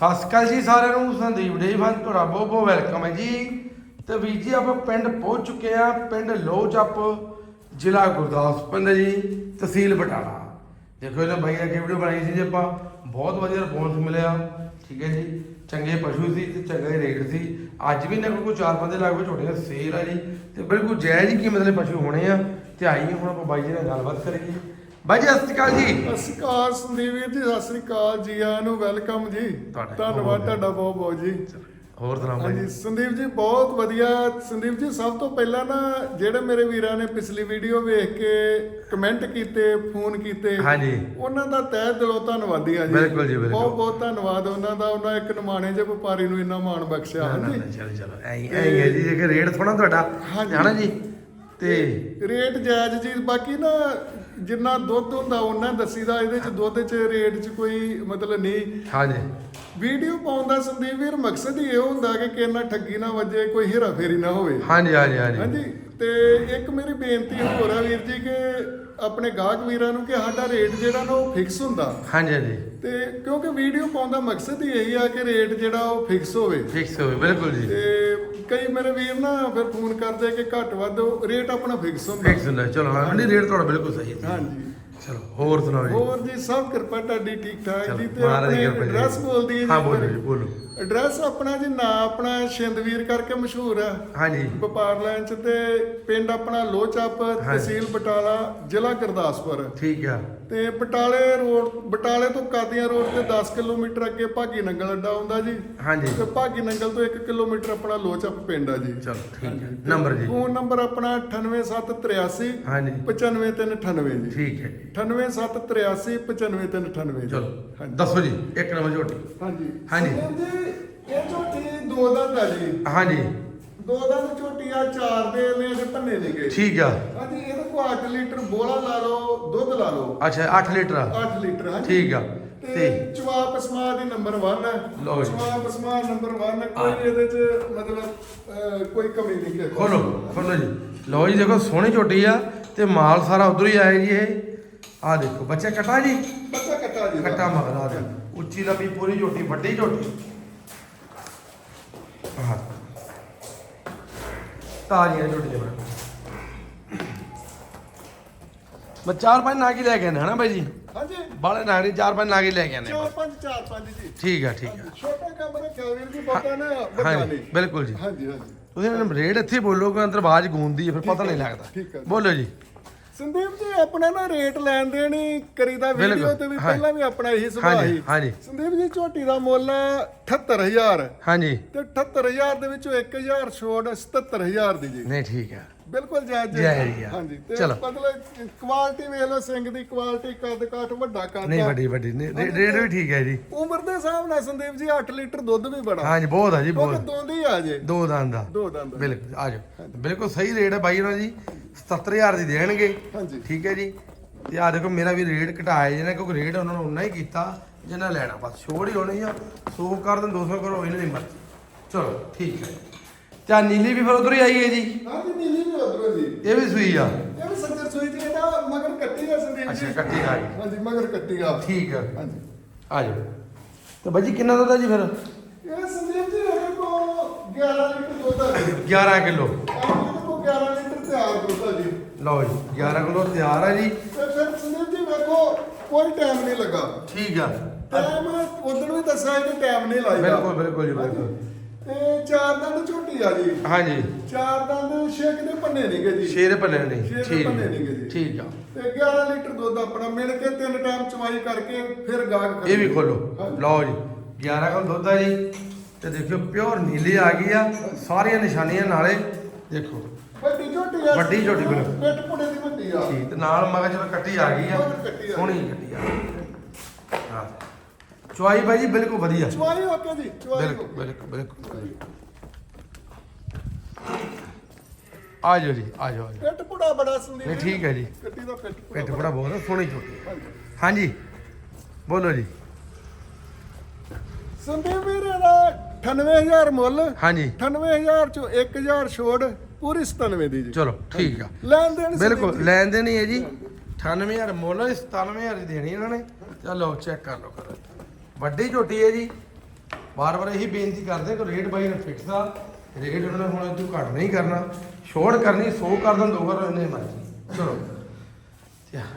ਸਤਿ ਸ਼੍ਰੀ ਅਕਾਲ ਜੀ ਸਾਰਿਆਂ ਨੂੰ, ਸੰਦੀਪ ਡੇਵਨ ਤੁਹਾਡਾ ਬਹੁਤ ਬਹੁਤ ਵੈਲਕਮ ਹੈ ਜੀ। ਤੇ ਵੀਰ ਜੀ, ਆਪਾਂ ਪਿੰਡ ਪਹੁੰਚ ਚੁੱਕੇ ਆ ਪਿੰਡ ਲੋਚੱਪ, ਜ਼ਿਲ੍ਹਾ ਗੁਰਦਾਸਪੁਰ ਹੈ ਜੀ, ਤਹਿਸੀਲ ਬਟਾਲਾ। ਦੇਖੋ ਇਹਨਾਂ ਬਾਈ ਅੱਗੇ ਵੀਡੀਓ ਬਣਾਈ ਸੀ ਜੀ ਆਪਾਂ। ਬਹੁਤ ਵਧੀਆ ਰਿਸਪੌਂਸ ਮਿਲਿਆ, ਠੀਕ ਹੈ ਜੀ। ਚੰਗੇ ਪਸ਼ੂ ਸੀ ਤੇ ਚੰਗੇ ਰੇਟ ਸੀ। ਅੱਜ ਵੀ ਇਹਨਾਂ ਕੋਲ ਕੋਈ ਚਾਰ ਪੰਜ ਲੱਖ ਵਿੱਚ ਝੋਟੀਆਂ ਸੇਲ ਆ ਜੀ। ਤੇ ਬਿਲਕੁਲ ਜਾਇਜ਼ ਹੀ ਕੀਮਤ ਦੇ ਪਸ਼ੂ ਹੋਣੇ ਆ। ਤੇ ਆਈ ਹੁਣ ਆਪਾਂ ਬਾਈ ਜੀ ਨਾਲ ਗੱਲਬਾਤ ਕਰੀਏ। ਬਾਈ ਜੀ ਸਤਿ ਸ਼੍ਰੀ ਅਕਾਲ ਜੀ। ਅਕਾਲ ਸੰਦੀਪ ਵੀਰ ਜੀ ਸਤਿ ਸ਼੍ਰੀ ਅਕਾਲ ਜੀ ਆਇਆਂ ਨੂੰ ਵੈਲਕਮ ਜੀ। ਤੁਹਾਡਾ ਧੰਨਵਾਦ ਤੁਹਾਡਾ ਬਹੁਤ ਬਹੁਤ ਜੀ। ਹੋਰ ਸੁਣਾਓ ਬਾਈ ਹਾਂਜੀ ਸੰਦੀਪ ਜੀ ਬਹੁਤ ਵਧੀਆ। ਸੰਦੀਪ ਜੀ ਸਭ ਤੋਂ ਪਹਿਲਾਂ ਨਾ ਜਿਹੜੇ ਮੇਰੇ ਵੀਰਾਂ ਨੇ ਪਿਛਲੀ ਵੀਡੀਓ ਵੇਖ ਕੇ ਕਮੈਂਟ ਕੀਤੇ ਫੋਨ ਕੀਤੇ ਹਾਂਜੀ। ਉਹਨਾਂ ਦਾ ਤਹਿ ਦਿਲੋਂ ਧੰਨਵਾਦੀ ਆ ਜੀ। ਬਿਲਕੁਲ ਜੀ, ਬਿਲਕੁਲ। ਬਹੁਤ ਬਹੁਤ ਧੰਨਵਾਦ ਉਹਨਾਂ ਦਾ। ਉਹਨਾਂ ਇੱਕ ਨਮਾਣੇ ਜਿਹੇ ਵਪਾਰੀ ਨੂੰ ਇੰਨਾ ਮਾਣ ਬਖਸ਼ਿਆ ਹਾਂਜੀ। ਚਲੋ ਚਲੋ ਐਂ ਐਂ ਹੈ ਜੀ ਜੇ ਰੇਟ ਥੋੜਾ ਤੁਹਾਡਾ ਹਾਂਜੀ। ਹੈ ਨਾ ਜੀ? ਤੇ ਰੇਟ ਜਾਇਜ਼ ਜੀ ਬਾਕੀ ਨਾ ਜਿੰਨਾ ਦੁੱਧ ਹੁੰਦਾ ਉਹਨਾਂ ਦੱਸੀਦਾ ਇਹਦੇ ਚ ਦੁੱਧ ਚ ਰੇਟ ਚ ਕੋਈ ਮਤਲਬ ਨਹੀਂ। ਹਾਂਜੀ। ਵੀਡੀਓ ਪਾਉਣ ਦਾ ਸੰਦੀਪ ਵੀਰ ਮਕਸਦ ਹੀ ਇਹ ਹੁੰਦਾ ਕਿ ਕਿਸੇ ਨਾਲ ਠੱਗੀ ਨਾ ਵੱਜੇ ਕੋਈ ਹੀਰਾ ਫੇਰੀ ਨਾ ਹੋਵੇ। ਹਾਂਜੀ ਹਾਂਜੀ ਹਾਂਜੀ। ਹਾਂਜੀ ਤੇ ਇੱਕ ਮੇਰੀ ਬੇਨਤੀ ਹੋਰ ਆ ਵੀਰ ਜੀ ਕਿ ਆਪਣੇ ਗਾਹਕ ਵੀਰਾਂ ਨੂੰ ਕਿ ਸਾਡਾ ਰੇਟ ਜਿਹੜਾ ਨਾ ਉਹ ਫਿਕਸ ਹੁੰਦਾ। ਹਾਂਜੀ ਹਾਂਜੀ। ਤੇ ਕਿਉਂਕਿ ਵੀਡੀਓ ਪਾਉਣ ਦਾ ਮਕਸਦ ਹੀ ਇਹੀ ਆ ਕਿ ਰੇਟ ਜਿਹੜਾ ਉਹ ਫਿਕਸ ਹੋਵੇ। ਫਿਕਸ ਹੋਵੇ ਬਿਲਕੁਲ ਜੀ। ਤੇ ਕਈ ਮੇਰੇ ਵੀਰ ਨਾ ਫਿਰ ਫੋਨ ਕਰਦੇ ਕਿ ਘੱਟ ਵੱਧ ਰੇਟ ਆਪਣਾ ਫਿਕਸ ਹੁੰਦਾ। ਫਿਕਸ ਹੁੰਦਾ ਚਲੋ ਹਾਂ ਨਹੀਂ ਰੇਟ ਤੁਹਾਡਾ ਬਿਲਕੁਲ ਸਹੀ ਹੈ। ਹਾਂਜੀ। ਚਲੋ ਹੋਰ ਸੁਣਾਓ ਜੀ। ਹੋਰ ਜੀ ਸਭ ਕਿਰਪਾ ਤੁਹਾਡੀ ਠੀਕ ਠਾਕ ਜੀ ਤੇ ਆਪਣੇ। ਐਡਰੈਸ ਬੋਲਦੀ ਹੈ ਜੀ ਹਾਂ ਬੋਲੋ ਜੀ ਬੋਲੋ। ਐਡਰੈਸ ਆਪਣਾ ਜੀ ਨਾਂ ਆਪਣਾ ਸ਼ਿੰਦਵੀਰ ਕਰਕੇ ਮਸ਼ਹੂਰ ਆ। ਹਾਂਜੀ। ਵਪਾਰ ਲਾਈਨ ਚ ਤੇ ਪਿੰਡ ਆਪਣਾ ਲੋਚੱਪ ਤਹਿਸੀਲ ਬਟਾਲਾ ਜ਼ਿਲ੍ਹਾ ਗੁਰਦਾਸਪੁਰ। ਠੀਕ ਆ। ਤੇ ਬਟਾਲੇ ਰੋਡ ਬਟਾਲੇ ਤੋਂ ਕਾਦੀਆਂ ਰੋਡ ਤੇ 10 ਕਿਲੋਮੀਟਰ ਅੱਗੇ ਭਾਗੀ ਨੰਗਲ ਅੱਡਾ ਆਉਂਦਾ ਜੀ। ਹਾਂਜੀ। ਤੇ ਭਾਗੀ ਨੰਗਲ ਤੋਂ 1 ਕਿਲੋਮੀਟਰ ਆਪਣਾ ਲੋਚੱਪ ਪਿੰਡ ਆ ਜੀ। ਚਲੋ ਠੀਕ ਹੈ ਨੰਬਰ ਜੀ। ਫੋਨ ਨੰਬਰ ਆਪਣਾ 98783 ਹਾਂਜੀ। 95398 ਜੀ। ਠੀਕ ਹੈ। ਜੀ 98783 95398 ਜੀ। ਚਲੋ ਹਾਂਜੀ। ਦੱਸੋ ਜੀ ਇੱਕ ਨੰਬਰ ਝੋਟੀ। ਹਾਂਜੀ। ਹਾਂਜੀ। ਜੀ ਇਹ ਝੋਟੀ ਦੋ ਦੰਦ ਆ ਜੀ। ਹਾਂਜੀ। ਦੋ ਦੰਦ ਝੋਟੀ ਆ ਚਾਰ ਦੇ ਨੇ ਤੇ ਭੰਨੇ ਨਹੀਂ ਗਏ। ਠੀਕ ਆ। ਹਾਂਜੀ ਇਹਦੇ ਕੋ 8 ਲੀਟਰ ਬੋਲਾ ਲਾ ਲਓ ਦੁੱਧ ਲਾ ਲਓ। ਅੱਛਾ 8 ਲੀਟਰ ਆ। 8 ਲੀਟਰ ਹਾਂਜੀ। ਠੀਕ ਆ। ਤੇ ਤੇ ਚਵਾ ਪਸਮਾ ਦੀ ਨੰਬਰ 1 ਹੈ ਲਓ ਜੀ। ਚਵਾ ਪਸਮਾ ਨੰਬਰ 1 ਕੋਈ ਇਹਦੇ ਚ ਮਤਲਬ ਅਹ, ਕੋਈ ਕਮੀ ਨਹੀਂ ਕਿ ਖੋਲੋ ਖੋਲੋ ਜੀ। ਲਓ ਜੀ ਦੇਖੋ ਸੋਹਣੀ ਝੋਟੀ ਆ ਤੇ ਮਾਲ ਸਾਰਾ ਉਧਰ ਹੀ ਆਇਆ ਜੀ ਇਹ। ਆ ਦੇਖੋ ਬੱਚਾ ਕਟਾ ਜੀ? ਬੱਚਾ ਕੱਟਾ ਜੀ ਕੱਟਾ ਮਗਰਾ ਦੇ ਉੱਚੀ ਲੰਬੀ ਪੂਰੀ ਝੋਟੀ ਵੱਡੀ ਝੋਟੀ। ਆਹ ਤਾਜ਼ੀਆਂ ਝੋਟੀਆਂ ਬਣਾ ਮੈਂ ਚਾਰ ਪੰਜ ਨਾਗੀ ਲੈ ਕੇ ਆਣਾ ਹਨਾ ਬਾਈ ਜੀ? ਹਾਂਜੀ। ਬਾਲੇ ਨਾਗਰੀ ਚਾਰ ਪੰਜ ਨਾਗੀ ਲੈ ਕੇ ਆਨੇ ਚਾਰ ਪੰਜ ਚਾਰ ਪੰਜ ਜੀ। ਠੀਕ ਆ ਠੀਕ ਆ। ਛੋਟਾ ਕੰਮ ਰੱਖਿਆ ਵੀਰ ਜੀ ਪਤਾ ਨਾ ਵੱਡਾ ਨਹੀਂ। ਬਿਲਕੁਲ ਜੀ। ਹਾਂਜੀ ਹਾਂਜੀ। ਤੁਸੀਂ ਰੇਟ ਇੱਥੇ ਬੋਲੋਗੇ ਅੰਦਰ ਆਵਾਜ਼ ਗੂੰਦੀ ਹੈ ਫਿਰ ਪਤਾ ਨਹੀਂ ਲੱਗਦਾ। ਬੋਲੋ ਜੀ। ਸੰਦੀਪ ਜੀ ਆਪਣਾ ਨਾ ਰੇਟ ਲੈਣ ਦੇਣ ਹੀ ਕਰੀਦਾ ਵੀਡੀਓ ਤੇ ਵੀ। ਪਹਿਲਾਂ ਵੀ ਆਪਣਾ ਇਹੀ ਸੁਭਾਅ ਸੀ। ਹਾਂਜੀ। ਸੰਦੀਪ ਜੀ ਝੋਟੀ ਦਾ ਮੁੱਲ 78000 ਹਾਂਜੀ। ਤੇ 78000 ਦੇ ਵਿੱਚੋਂ 1000 ਛੋੜ 77000 ਦੀ ਜੀ। ਨਹੀਂ ਠੀਕ ਆ। ਬਿਲਕੁਲ ਜਾਇਜ਼ ਜੀ। ਜਾਇਜ਼। ਹਾਂਜੀ ਤੇ ਚਲੋ। ਮਤਲਬ ਕੁਆਲਿਟੀ ਵੇਖ ਲਓ ਸਿੰਘ ਦੀ ਕੁਆਲਿਟੀ ਕੱਦ ਕਾਠ ਵੱਡਾ ਕੱਦ ਨਹੀਂ। ਵੱਡੀ ਵੱਡੀ। ਰੇਟ ਵੀ ਠੀਕ ਹੈ ਜੀ। ਉਮਰ ਦੇ ਹਿਸਾਬ ਨਾਲ ਸੰਦੀਪ ਜੀ 8 ਲੀਟਰ ਦੁੱਧ ਵੀ ਬੜਾ। ਹਾਂਜੀ ਬਹੁਤ ਆ ਜੀ ਬਹੁਤ। ਦੋਂਦੀ ਆ ਜੇ। ਦੋ ਦੰਦ ਦਾ ਦੋ ਦੰਦ ਬਿਲਕੁਲ ਆ ਜਾਓ। ਬਿਲਕੁਲ ਸਹੀ ਰੇਟ ਹੈ ਬਾਈ ਉਹਨਾਂ ਜੀ। 77000 ਦੀ ਦੇਣਗੇ। ਹਾਂਜੀ। ਠੀਕ ਹੈ ਜੀ। ਤੇ ਆ ਦੇਖੋ ਮੇਰਾ ਵੀ ਰੇਟ ਘਟਾਇਆ ਜਿਹਨੇ ਕਿਉਂਕਿ ਰੇਟ ਉਹਨਾਂ ਨੂੰ ਉਨਾ ਹੀ ਕੀਤਾ ਜਿੰਨਾ ਲੈਣਾ। ਬਸ ਛੋੜ ਹੀ ਹੋਣੀ ਆ। 100 ਕਰ ਦੇਣ 200 ਕਰੋ ਇਹਨਾਂ ਦੀ ਮਰਜ਼ੀ। ਚਲੋ ਠੀਕ ਹੈ। ਤੇ ਨੀਲੀ ਵੀ ਫਿਰ ਉਧਰ ਹੀ ਆਈ ਹੈ ਜੀ। ਹਾਂਜੀ ਨੀਲੀ ਵੀ ਉਧਰੋਂ ਜੀ ਇਹ ਵੀ ਸੂਈ ਆ। ਇਹ ਵੀ ਸੰਦਰ ਸੂਈ ਜੀ ਇਹਦਾ ਮਗਰ ਕੱਟੀ ਆ ਸੰਦੀਪ ਜੀ। ਅੱਛਾ ਕੱਟੀ ਆ। ਗਈ ਹਾਂਜੀ ਮਗਰ ਕੱਟੀ ਆ। ਠੀਕ ਹੈ ਹਾਂਜੀ। ਆ ਜਾਓ। ਤੇ ਬਾਈ ਜੀ ਕਿੰਨਾ ਆ ਜੀ ਫਿਰ? ਇਹ ਸੰਦੀਪ ਜੀ ਕੋ 11 ਲੀਟਰ ਦੁੱਧ ਆ ਜੀ। 11 ਕਿਲੋ। ਆ ਜੀ। ਲਓ ਜੀ 11 ਕਿਲੋ ਤਿਆਰ ਆ ਜੀ। ਤੇ ਫਿਰ ਸੰਦੀਪ ਜੀ ਵੇਖੋ ਕੋਈ ਟਾਈਮ ਨਹੀਂ ਲੱਗਾ। ਠੀਕ ਆ। ਟਾਈਮ ਉਦੋਂ ਵੀ ਦੱਸਿਆ ਕਿ ਟਾਈਮ ਨਹੀਂ ਲਾਈਦਾ। ਬਿਲਕੁਲ ਬਿਲਕੁਲ ਜੀ ਬਿਲਕੁਲ। ਤੇ ਚਾਰ ਦੰਦ ਝੋਟੀ ਆ ਜੀ। ਹਾਂਜੀ। ਚਾਰ ਦੰਦ ਛੇਕ ਦੇ ਪੰਨੇ ਨਹੀਂਗੇ ਜੀ। ਸ਼ੇਰ ਭੰਨੇ ਨਹੀਂ ਸ਼ੇਰ ਠੀਕ। ਭੰਨੇ ਨੀਗੇ ਜੀ। ਠੀਕ ਆ। ਤੇ 11 ਲੀਟਰ ਦੁੱਧ ਆਪਣਾ ਮਿਲ ਕੇ ਤਿੰਨ ਟਾਈਮ ਚਵਾਈ ਕਰਕੇ ਫਿਰ ਗਾਹਕ ਇਹ ਵੀ ਖੋਲੋ। ਲਓ ਜੀ 11 ਕਿਲੋ ਦੁੱਧ ਆ ਜੀ। ਤੇ ਦੇਖਿਓ ਪਿਓਰ ਨੀਲੀ ਆ ਗਈ ਆ। ਸਾਰੀਆਂ ਨਿਸ਼ਾਨੀਆਂ ਨਾਲੇ ਦੇਖੋ। ਵੱਡੀ ਝੋਟੀ ਆ। ਵੱਡੀ ਝੋਟੀ ਬਿਲਕੁਲ। ਪਿੱਠ ਪੁੜੇ ਦੀ ਵੱਡੀ ਆ। ਠੀਕ ਤੇ ਨਾਲ ਮਗਾ ਜਦੋਂ ਕੱਟੀ ਆ ਗਈ ਆ। ਹੋਰ ਕੱਟੀ ਆ। ਸੋਹਣੀ ਕੱਟੀ ਆ। ਹਾਂ। ਚੁਆਈ ਬਾਈ ਜੀ ਬਿਲਕੁਲ ਵਧੀਆ। ਚਵਾਈ ਓਕੇ ਜੀ ਚਵਾਈ ਬਿਲਕੁਲ। ਬਿਲਕੁਲ ਬਿਲਕੁਲ। ਆ ਜਾਓ ਜੀ ਆ ਜਾਓ ਆ ਜਾਓ। ਪਿੱਠ ਪੁੜਾ ਬੜਾ ਸੰਦੀਪ ਨਹੀਂ। ਠੀਕ ਹੈ ਜੀ। ਕੱਟੀ ਦਾ ਪਿੱਠ ਪੁੜਾ ਪਿੱਠ ਬੜਾ। ਬਹੁਤ ਸੋਹਣੀ ਝੋਟੀ ਹਾਂਜੀ। ਹਾਂਜੀ। ਬੋਲੋ ਜੀ। ਸੰਦੀਪ ਵੀਰ ਇਹਦਾ 98000 ਮੁੱਲ। ਹਾਂਜੀ। 98000 ਚੋਂ 1000 ਛੋੜ। ਪੂਰੀ 97 ਦੀ ਜੀ। ਚਲੋ ਠੀਕ ਆ। ਲੈਣ ਦੇਣ ਬਿਲਕੁਲ। ਲੈਣ ਦੇ ਨਹੀਂ ਹੈ ਜੀ। 98000 ਮੁੱਲ 97000 ਦੀ ਦੇਣੀ ਇਹਨਾਂ ਨੇ। ਚਲੋ ਚੈੱਕ ਕਰ ਲਓ ਕਰੋ। ਵੱਡੀ ਝੋਟੀ ਹੈ ਜੀ। ਵਾਰ-ਵਾਰ ਇਹੀ ਬੇਨਤੀ ਕਰਦੇ ਕਿ ਰੇਟ ਬਾਈ ਨੇ ਫਿਕਸ ਆ। ਰੇਟ ਉਹਨਾਂ ਨੇ ਹੁਣ ਤੂੰ ਘੱਟ ਨਹੀਂ ਕਰਨਾ। ਛੋੜ ਕਰਨੀ 100 ਕਰ ਦੋ ਦੋ ਕਰ ਇੰਨੇ ਮਰਜ਼ੀ। ਚਲੋ।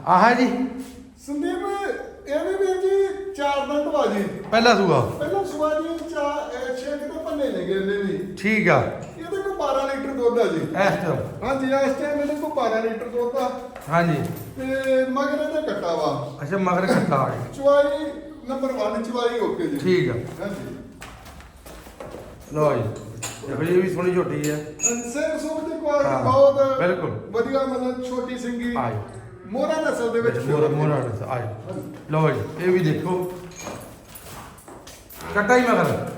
ਆਹ ਜੀ। ਸੰਦੀਪ ਇਹ ਵੀ ਵੀਰ ਜੀ ਚਾਰ ਦੰਦ ਬਾਜੀ ਪਹਿਲਾ ਸੂਆ। ਪਹਿਲਾਂ ਸੁਬਾ ਜੀ ਚਾਰ ਛੇ ਕਿਤੇ ਪੰਨੇ ਨੇ ਗੇਲੇ ਵੀ। ਠੀਕ ਆ ਇਹਦੇ ਕੋਲ 12 ਲੀਟਰ ਦੁੱਧ ਆ ਜੀ। ਇਸ ਤਰ੍ਹਾਂ। ਹਾਂਜੀ ਇਸ ਟਾਈਮ ਇਹਦੇ ਕੋਲ 12 ਲੀਟਰ ਦੁੱਧ ਆ। ਹਾਂਜੀ। ਤੇ ਮਗਰ ਇਹਦੇ ਕੱਟਾ ਵਾ। ਅੱਛਾ ਮਗਰ ਕੱਟਾ ਆ ਗਿਆ। ਚਵਾਈ ਨੰਬਰ 1 ਚਵਾਈ ਓਕੇ ਜੀ। ਠੀਕ ਆ। ਹਾਂਜੀ। ਲਓ ਜੀ। ਦੇਖੋ ਜੀ ਇਹ ਵੀ ਸੋਹਣੀ ਝੋਟੀ ਹੈ ਸੇਮ ਸੂਟ ਦੀ ਹਾਂ, ਕੁਆਲਿਟੀ ਬਹੁਤ ਬਿਲਕੁਲ। ਵਧੀਆ ਮਤਲਬ ਛੋਟੀ ਸਿੰਗੀ। ਆ ਜਾਓ। ਮੋਰਾ ਨਸਲ ਦੇ ਵਿੱਚ ਮੋਰਾ ਮੋਰਾ ਆ ਜਾਓ। ਲਓ ਜੀ ਇਹ ਵੀ ਦੇਖੋ। ਕੱਟਾ ਹੀ ਮਗਰ।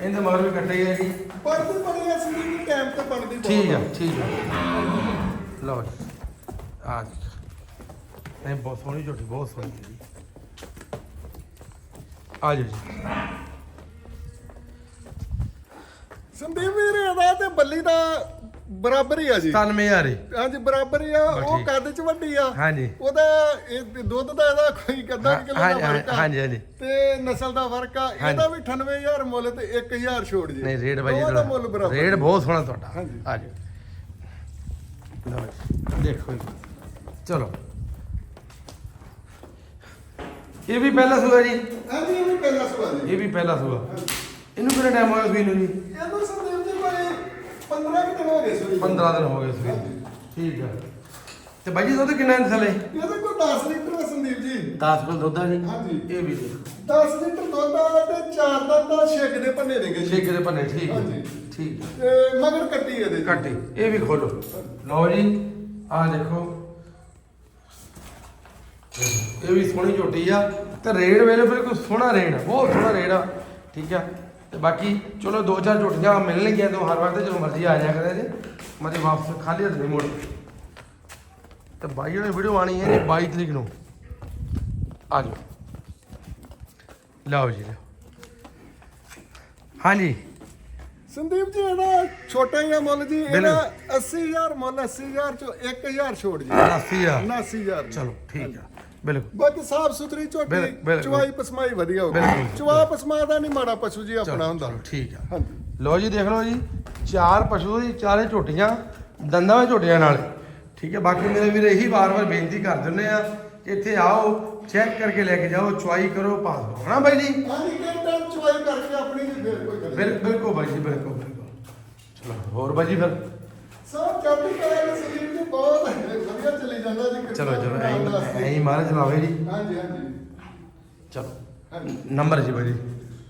ਇਹਦੇ ਮਗਰ ਵੀ ਕੱਟਾ ਹੀ ਹੈ ਜੀ। ਪੜਦੀ ਬਣੀ ਆ ਸਿੰਗੀ ਦੀ ਟਾਈਮ ਤੇ ਬਹੁਤ ਠੀਕ ਆ ਠੀਕ ਆ। ਲਓ ਜੀ ਆ ਜੀ। ਨਹੀਂ ਬਹੁਤ ਸੋਹਣੀ ਝੋਟੀ ਬਹੁਤ ਸੋਹਣੀ ਹੈ ਜੀ। ਆ ਜੀ। ਸੰਦੀਪ ਵੀਰ ਇਹਦਾ ਤੇ ਬੱਲੀ ਦਾ ਬਰਾਬਰ ਹੀ ਆ ਜੀ। 97000 ਹੀ। ਹਾਂਜੀ ਬਰਾਬਰ ਹੀ ਆ। ਉਹ। ਕੱਦ ਚ ਵੱਡੀ ਆ। ਹਾਂਜੀ। ਉਹਦਾ ਇਹ ਦੁੱਧ ਦਾ ਇਹਦਾ ਕੋਈ ਕੱਦਾ ਕਿਲੋ ਦਾ ਫ਼ਰਕ ਆ। ਹਾਂਜੀ, ਹਾਂਜੀ। ਤੇ ਨਸਲ ਦਾ ਫ਼ਰਕ ਆ। ਇਹਦਾ ਵੀ 98000 ਮੁੱਲ ਤੇ 1000 ਛੋੜ ਜੀ। ਨਹੀਂ ਰੇਟ ਬਾਈ ਦੋਵਾਂ ਦਾ ਮੁੱਲ ਇਹਦਾ ਬਰਾਬਰ ਰੇਟ ਬਹੁਤ ਸੋਹਣਾ ਤੁਹਾਡਾ। ਹਾਂਜੀ। ਆ ਜੀ, ਦੇਖੋ ਜੀ। ਚਲੋ। ਇਹ ਵੀ ਪਹਿਲਾ ਸੂਆ ਜੀ। ਹਾਂਜੀ ਇਹ ਵੀ ਪਹਿਲਾ ਸਵਾਲ ਜੀ। ਇਹ ਵੀ ਪਹਿਲਾ ਸੂਆ। ਇਹਨੂੰ ਕਿੰਨਾ ਟਾਈਮ ਹੋਇਆ ਸੂਈ ਨੂੰ ਜੀ? ਇਹਨੂੰ ਸੰਦੀਪ ਜੀ ਕੋਈ 15 ਕਿ ਦਿਨ ਹੋ ਗਏ ਸੂਈ 15 ਦਿਨ ਹੋ ਗਏ ਸੂਈ ਨੂੰ। ਠੀਕ ਆ ਤੇ ਬਾਈ ਜੀ ਦੁੱਧ ਕਿੰਨਾ ਥਲੇ ਇਹਦੇ ਕੋਲ 10 ਲੀਟਰ ਆ ਸੰਦੀਪ ਜੀ। 10 ਕਿਲੋ ਦੁੱਧ ਆ ਜੀ। ਹਾਂਜੀ। ਇਹ ਵੀ ਦੇਖੋ 10 ਲੀਟਰ ਦੁੱਧ ਆ ਤੇ ਚਾਰ ਦਾ ਤਾਂ ਛੇਕ ਦੇ ਭੰਨੇ ਦੇਗੇ ਜੀ ਛੇਕ ਦੇ ਪੰਨੇ ਠੀਕ ਹੈ। ਹਾਂਜੀ। ਠੀਕ ਹੈ। ਤੇ ਮਗਰ ਕੱਟੀ ਇਹਦੇ ਜੀ। ਕੱਟੀ। ਇਹ ਵੀ ਖੋਲੋ। ਲਓ ਜੀ ਆ ਦੇਖੋ। ਇਹ ਵੀ ਸੋਹਣੀ ਝੋਟੀ ਆ। ਤੇ ਰੇਡ ਵੇਲੇ ਬਿਲਕੁਲ ਸੋਹਣਾ ਰੇਡ ਆ। ਬਹੁਤ ਸੋਹਣਾ ਰੇਡ ਆ। ਠੀਕ ਆ। ਤੇ ਬਾਕੀ ਚਲੋ ਦੋ ਚਾਰ ਝੋਟੀਆਂ ਮਿਲਣਗੀਆਂ ਤੋਂ ਹਰ ਵਾਰ ਤੇ ਜਦੋਂ ਮਰਜ਼ੀ ਆ ਜਾਇਆ ਕਰੇ ਜੇ। ਮਤੇ ਵਾਪਸ ਖਾਲੀ ਹੱਥ ਨਹੀਂ ਮੋੜ। ਤੇ ਬਾਈ ਨੇ ਵੀਡੀਓ ਆਣੀ ਹੈ ਜੀ 22 ਤਰੀਕ ਨੂੰ। ਆ ਜਾਓ। ਲਓ ਜੀ ਲਓ। ਹਾਂਜੀ। ਸੰਦੀਪ ਜੀ ਇਹਦਾ ਛੋਟਾ ਹੀ ਆ ਮੁੱਲ ਜੀ ਇਹਦਾ 80000 ਮੁੱਲ 80000 ਚੋਂ 1000 ਛੋੜ ਜੀ। 80000 79000 ਚਲੋ ਠੀਕ ਆ। ਬਿਲਕੁਲ। ਬਾਕੀ ਸਾਫ਼ ਸੁਥਰੀ ਝੋਟੀ ਬਿਲਕੁਲ। ਚਵਾਈ ਪਸਮਾਈ ਵਧੀਆ ਹੋਊਗੀ ਬਿਲਕੁਲ। ਚਵਾ ਪਸਮਾ ਦਾ ਨਹੀਂ ਮਾੜਾ ਪਸ਼ੂ ਜੀ ਆਪਣਾ ਹੁੰਦਾ। ਚਲੋ ਠੀਕ ਆ। ਹਾਂਜੀ। ਲਓ ਜੀ ਦੇਖ ਲਓ ਜੀ ਚਾਰ ਪਸ਼ੂ ਦੀ ਚਾਰੇ ਝੋਟੀਆਂ ਦੰਦਾਂ ਵਿੱਚ ਝੋਟੀਆਂ ਨਾਲ। ਠੀਕ ਹੈ ਬਾਕੀ ਮੇਰੇ ਵੀਰ ਇਹੀ ਵਾਰ-ਵਾਰ ਬੇਨਤੀ ਕਰ ਦਿੰਦੇ ਆ ਕਿ ਇੱਥੇ ਆਓ ਚੈੱਕ ਕਰਕੇ ਲੈ ਕੇ ਜਾਓ ਚੁਆਈ ਕਰੋ ਪਾਸ ਕਰੋ। ਹਨਾ ਬਾਈ ਜੀ? ਹਾਂਜੀ ਕਿਹੜੇ ਟਾਈਮ ਚਵਾਈ ਕਰਕੇ ਆਪਣੀ ਜੀ ਫੇਰ ਕੋਈ ਗੱਲ ਬਿਲ- ਬਿਲਕੁਲ ਬਾਈ ਜੀ ਬਿਲਕੁਲ ਬਿਲਕੁਲ। ਚਲੋ ਹੋਰ ਬਾਈ ਜੀ ਫਿਰ? ਸਭ ਜੀ ਬਹੁਤ ਵਧੀਆ ਚੱਲੀ ਜਾਂਦਾ ਜੀ ਕਿਰਪਾ ਚਲੋ ਐਂ। ਐਂ ਮਹਾਰਾਜ ਲਾਵੇ ਜੀ। ਹਾਂਜੀ ਹਾਂਜੀ। ਚਲੋ। ਨੰਬਰ ਜੀ ਜੀ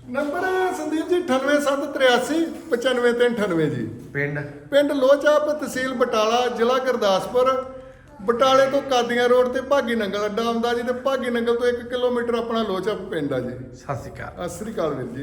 ਨੰਬਰ ਸੰਦੀਪ ਜੀ 98783 95398 ਜੀ। ਪਿੰਡ। ਪਿੰਡ ਲੋਚਾਪ ਤਹਿਸੀਲ ਬਟਾਲਾ ਜ਼ਿਲ੍ਹਾ ਗੁਰਦਾਸਪੁਰ। ਬਟਾਲੇ ਤੋਂ ਕਾਦੀਆਂ ਰੋਡ ਤੇ ਭਾਗੀ ਨੰਗਲ ਅੱਡਾ ਆਉਂਦਾ ਜੀ ਤੇ ਭਾਗੀ ਨੰਗਲ ਤੋਂ 1 ਕਿਲੋਮੀਟਰ ਆਪਣਾ ਲੋਚਾਪ ਪਿੰਡ ਆ ਜੀ। ਸਤਿ ਸ਼੍ਰੀ ਅਕਾਲ। ਸਤਿ ਸ੍ਰੀ ਅਕਾਲ ਵੀਰ ਜੀ।